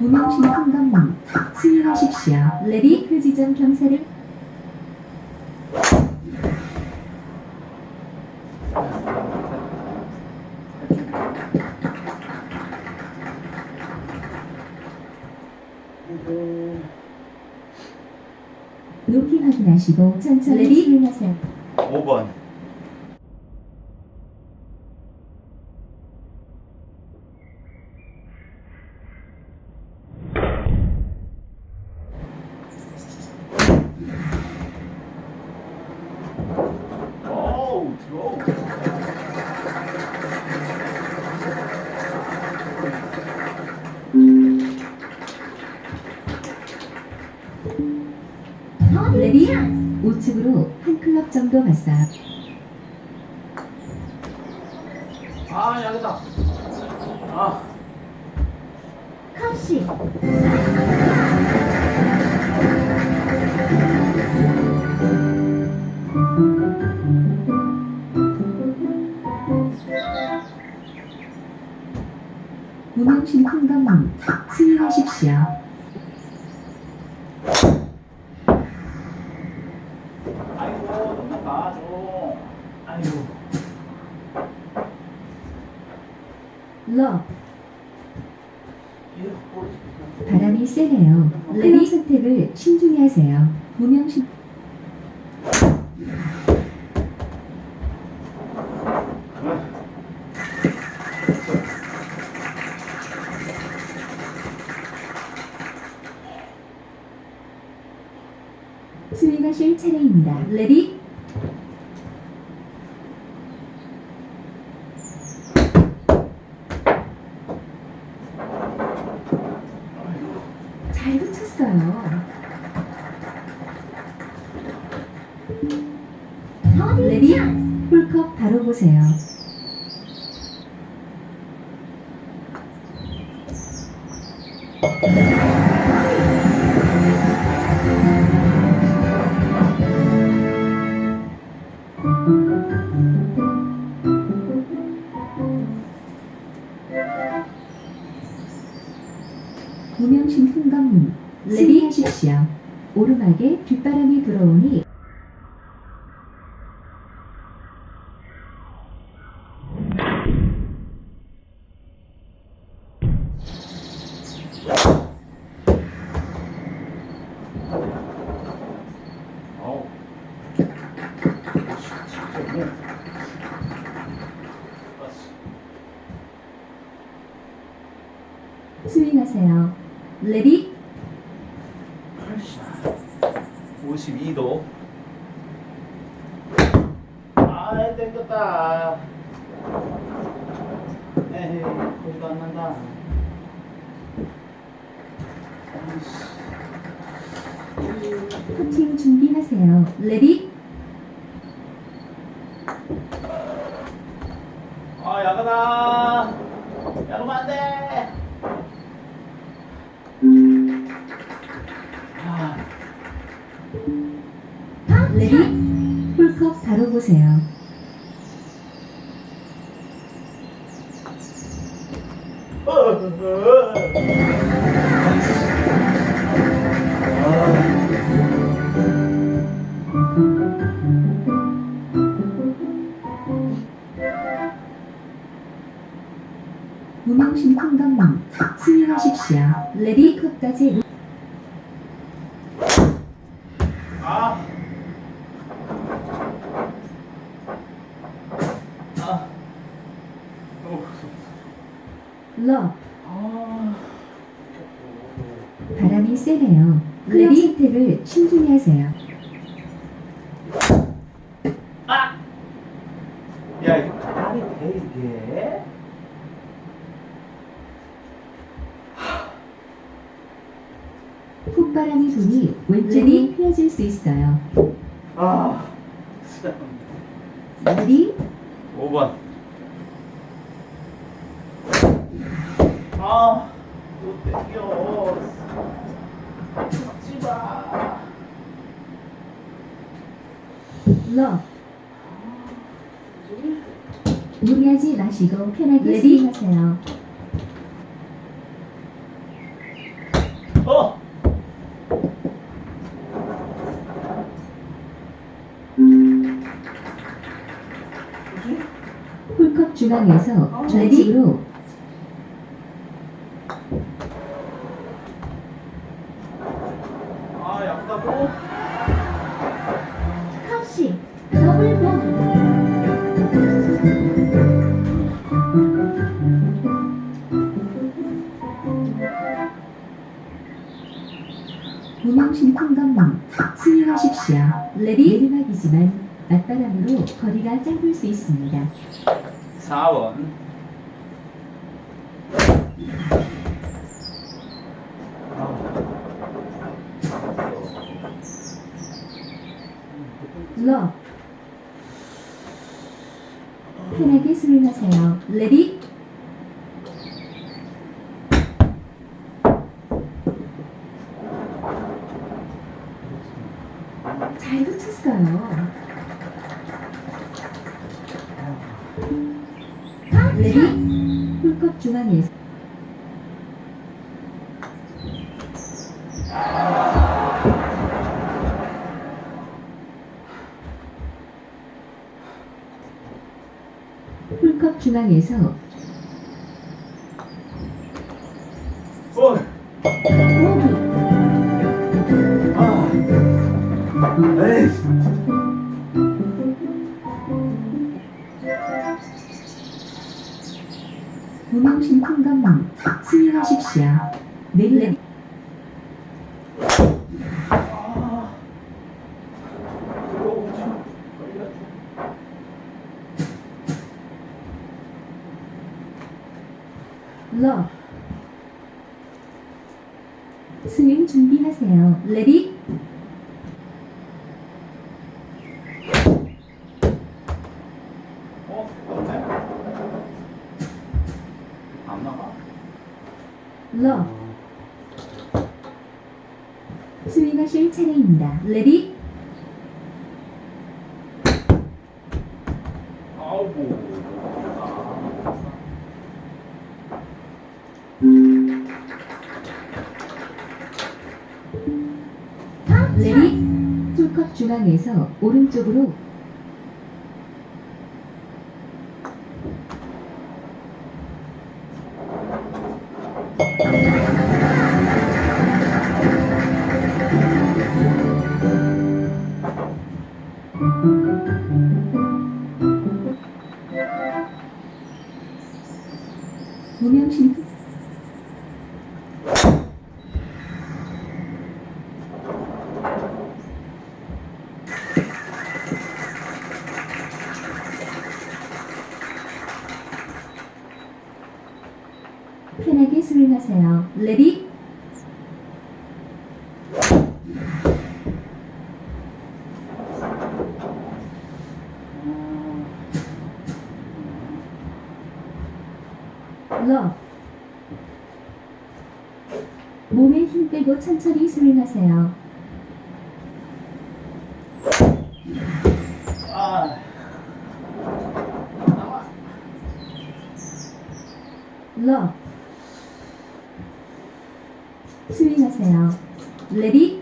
무명신 한강문 스윙하십시오. 레디 그 지점 경사를 높이 확인하시고 천천히 레디? 스윙하세요. 5번. 레디 우측으로 한 클럽 정도 갔어요. 아, 여기다. 아, 컵시 무명신 한강문 스윙하십시오. 아이고, 넘어가, 좀. 아이고. 꼴. 바람이 세네요. 레디 선택을 신중히 하세요. 무명신 스윙하실 차례입니다. 레디 잘 붙였어요. 레디 홀컵 바로 보세요. 아, 땡겼다. 에헤이, 거기도 안 난다. 아이씨. 코팅 준비하세요. 레디 아, 야가다. 야가면 안 돼. 아, 레디 홀컵 바로 보세요. 무명신 흥강문 스윙하십시오. 레디 컵까지 아. 아. 오. 러 아. 바람이 세네요. 레디 선택을 신중히 하세요. 아. 야, 이거 말이 돼 이게? 콧바람이 도니 왼쪽이 휘어질 수 있어요. 아. 참. 레디 5번. 아, 또 땡겨. 잡지 마. 러 무리하지 마시고 편하게 스윙하세요. 중앙에서 좌측으로 아, 약다고? 컷시 더블 보기 무명신 콩감님 스윙하십시오. 레디? 내리막이지만 맞바람으로 거리가 짧을 수 있습니다 4번. 러 편하게 스윙하세요 레디 홀컵 중앙에서 홀컵 중앙에서 넬레 아. 들어오지. 걸렸지. 러 스윙 준비하세요 레디 어? 맞네? 안 나가? 러. 스윙하실 차례입니다. 레디. 레디 홀컵 중앙에서 오른쪽으로 무명신 편하게 스윙하세요. 레디 러 몸에 힘 빼고 천천히 스윙하세요 아. 러 스윙하세요 레디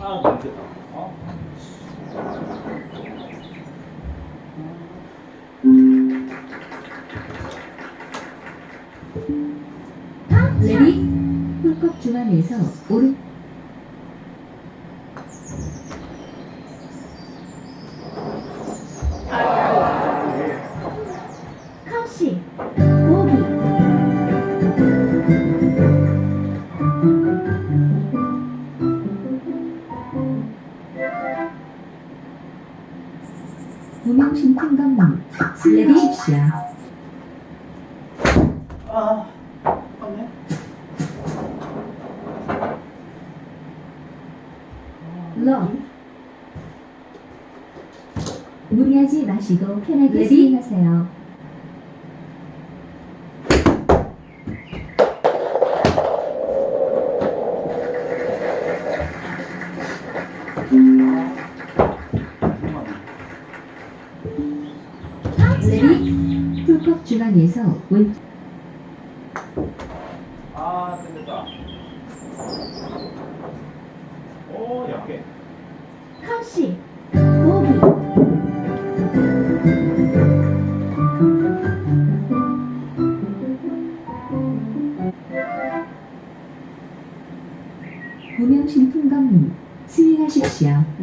아, 넘겼다. 어? 레디 홀컵 중앙에서 오른. 컷시 보기. 무명신 콩감님 레디십시오 아, 맞네. 러 무리하지 마시고 편하게 스윙하세요. 레디? 풀컵 중앙에서 왼 아,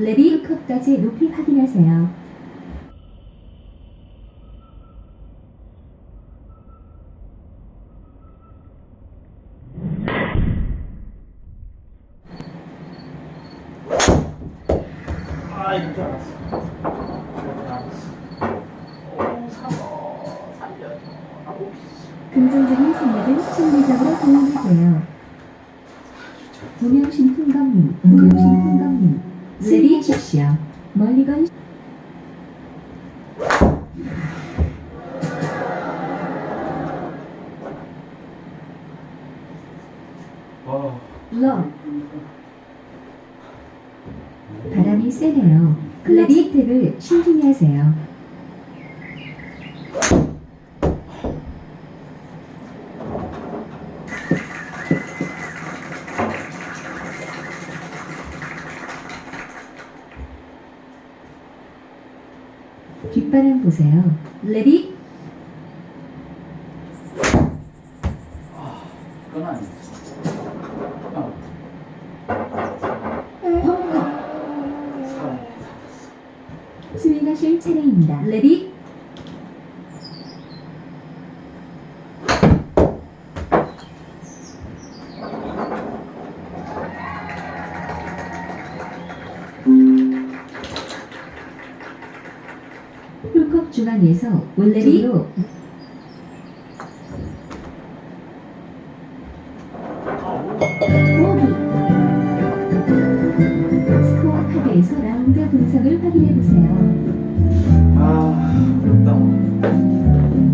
레디 컵까지 높이 확인하세요. 아, 줄 알았어. 살려. 아우, 긍정적인 생각은 심리적으로 도움이 돼요. 시오. 멀리 건 와. 러 바람이 세네요. 클래디 탭을 신중히 하세요. 뒷바람 보세요. 레디 중앙에서 스코어 카드에서 라운드 분석을 확인해 보세요. 아, 어렵다.